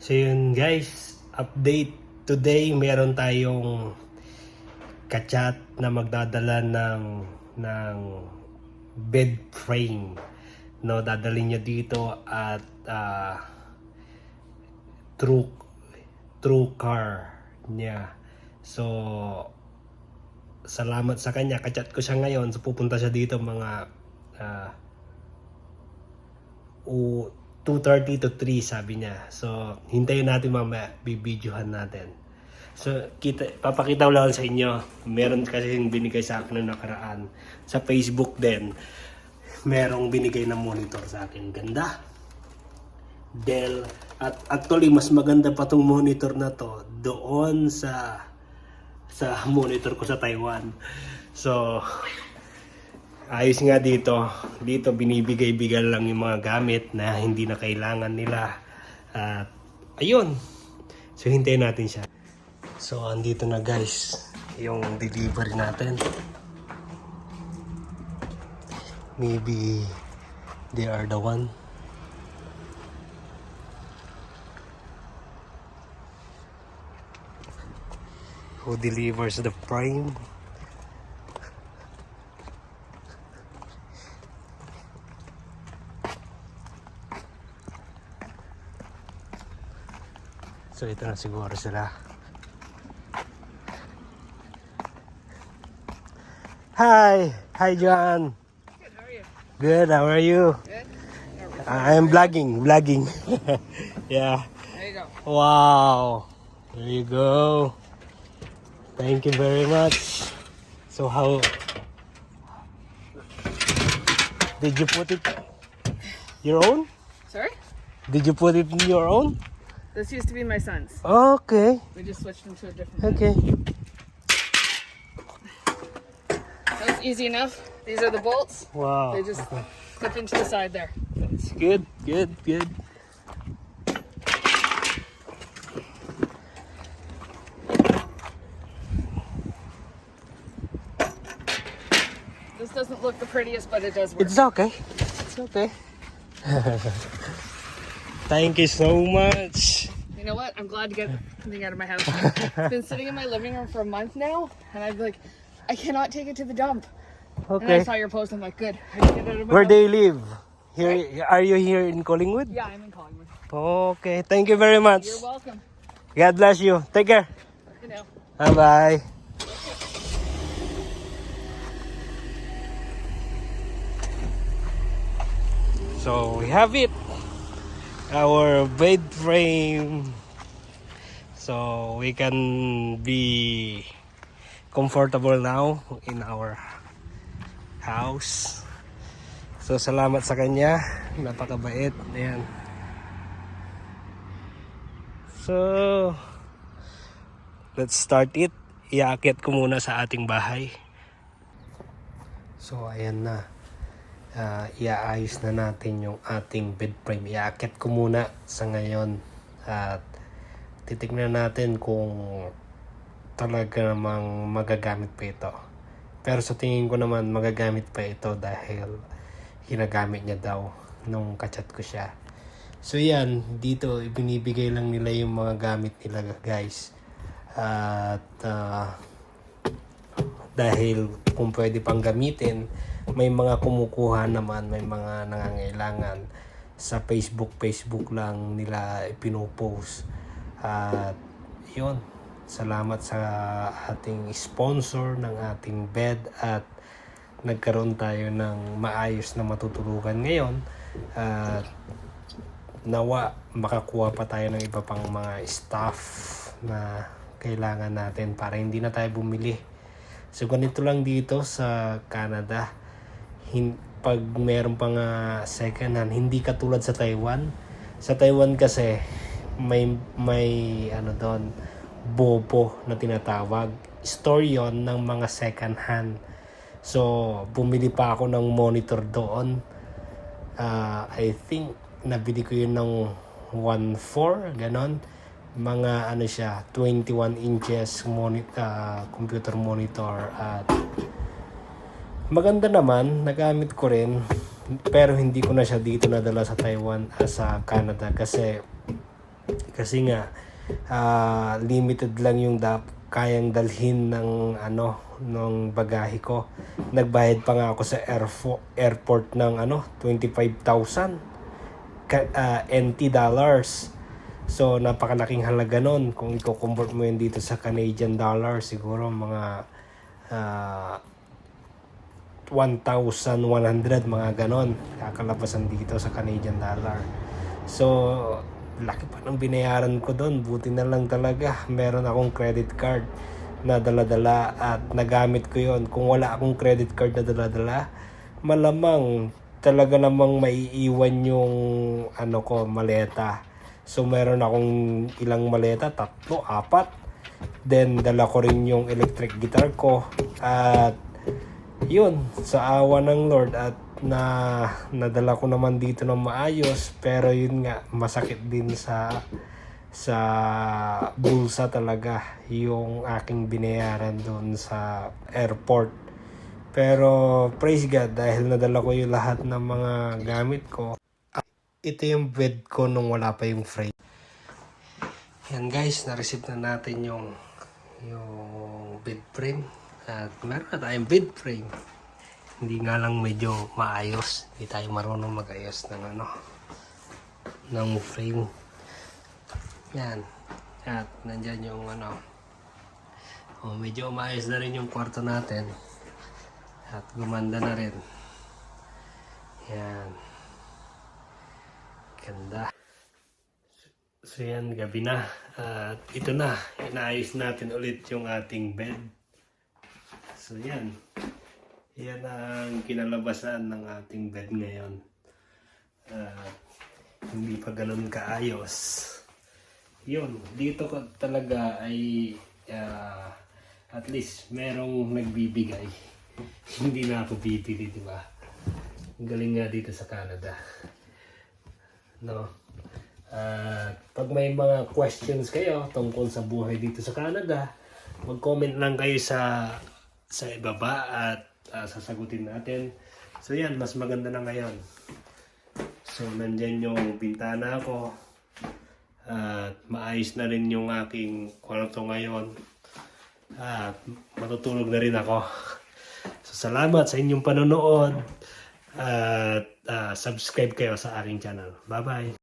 So yun guys, update. Today meron tayong kachat na magdadala ng ng bed frame. No, dadalhin niya dito at ah, true car niya. So salamat sa kanya. Kachat ko siya ngayon. So pupunta siya dito mga o 2.30 to 3 sabi niya. So, hintayin natin mamaya, bibidyohan natin. So, kita, papakita ko lang sa inyo. Meron kasi yung binigay sa akin noong nakaraan. Sa Facebook din, merong binigay na monitor sa akin. Ganda. Dell. At actually, mas maganda pa tong monitor na to doon sa sa monitor ko sa Taiwan. So, ayos nga dito. Dito binibigay-bigay lang yung mga gamit na hindi na kailangan nila. At ayun. So hintayin natin siya. So andito na guys yung delivery natin. Maybe they are the one. Who delivers the prime? So ito na siguro sila. Hi! Hi John! Good, how are you? Good, how are you? Good? I'm vlogging, vlogging. yeah. There you go. Wow! There you go. Thank you very much. So how did you put it your own? Sorry? Did you put it in your own? This used to be my son's. Okay, We just switched him to a different one. okay. That's easy enough. These are the bolts. Wow. They just clip into the side there. It's good, good, good. This doesn't look the prettiest, but it does work. It's okay. It's okay. Thank you so much. You know what? I'm glad to get something out of my house. it's been sitting in my living room for a month now, and I'm like, I cannot take it to the dump. Okay. And I saw your post. I'm like, good. I get it out of my Where house. do you live? Here, are you here in Collingwood? Yeah, I'm in Collingwood. Okay. Thank you very much. You're welcome. God bless you. Take care. You know. Bye bye. So we have it. Our bed frame. So we can be comfortable now in our house. So salamat sa kanya. Napakabait. Ayan. So let's start it. Iaakit ko muna sa ating bahay. So ayan na. Ah, iaayos na natin yung ating bed frame. Iaakit ko muna sa ngayon. At titignan natin kung talaga namang magagamit pa ito. Pero sa tingin ko naman magagamit pa ito dahil ginagamit niya daw nung kachat ko siya. So yan, dito ibinibigay lang nila yung mga gamit nila guys. At ah, dahil kung pwede pang gamitin, may mga kumukuha naman, may mga nangangailangan sa Facebook, Facebook lang nila ipinopost. At yun, salamat sa ating sponsor ng ating bed at nagkaroon tayo ng maayos na matutulugan ngayon. At nawa makakuha pa tayo ng iba pang mga stuff na kailangan natin para hindi na tayo bumili. So ganito lang dito sa Canada. Hin pag meron pang uh, second hand, hindi katulad sa Taiwan. Sa Taiwan kasi may may ano doon bobo na tinatawag. Store yon ng mga second hand. So bumili pa ako ng monitor doon. Ah, I think nabili ko yun ng 1.4 ganon mga ano siya 21 inches monitor computer monitor at maganda naman nagamit ko rin pero hindi ko na siya dito nadala sa Taiwan at sa Canada kasi Kasi nga, ah, limited lang yung dap kayang dalhin ng ano ng bagahe ko. Nagbayad pa nga ako sa airfo- airport ng ano 25,000 ka- ah, NT dollars. So napakalaking halaga nun kung i-convert mo yun dito sa Canadian dollar siguro mga ah, 1,100 mga ganon kakalabasan dito sa Canadian dollar. So, laki pa ng binayaran ko doon. Buti na lang talaga. Meron akong credit card na daladala at nagamit ko yon Kung wala akong credit card na daladala, malamang talaga namang maiiwan yung ano ko, maleta. So, meron akong ilang maleta, tatlo, apat. Then, dala ko rin yung electric guitar ko. At yun, sa awa ng Lord at na nadala ko naman dito ng maayos pero yun nga masakit din sa sa bulsa talaga yung aking binayaran doon sa airport pero praise God dahil nadala ko yung lahat ng mga gamit ko ito yung bed ko nung wala pa yung frame. Yan guys na-receive na natin yung yung bed frame. At meron na tayong bed frame. Hindi nga lang medyo maayos. Hindi tayo marunong magayos ng ano ng frame. Yan. At nandyan yung ano oh, medyo maayos na rin yung kwarto natin. At gumanda na rin. Yan ganda So yan, gabi na. At ito na, inaayos natin ulit yung ating bed. So yan, yan ang kinalabasan ng ating bed ngayon. At hindi pa ganun kaayos. Yun, dito ko talaga ay ah, at least merong nagbibigay. hindi na ako bibili, di ba? Galing nga dito sa Canada. No? At pag may mga questions kayo tungkol sa buhay dito sa Canada, mag-comment lang kayo sa sa ibaba at ah, sasagutin natin. So yan, mas maganda na ngayon. So nandyan yung bintana ko. At maayos na rin yung aking kwarto ngayon. At matutulog na rin ako. So salamat sa inyong panonood. At ah, subscribe kayo sa aking channel. Bye-bye.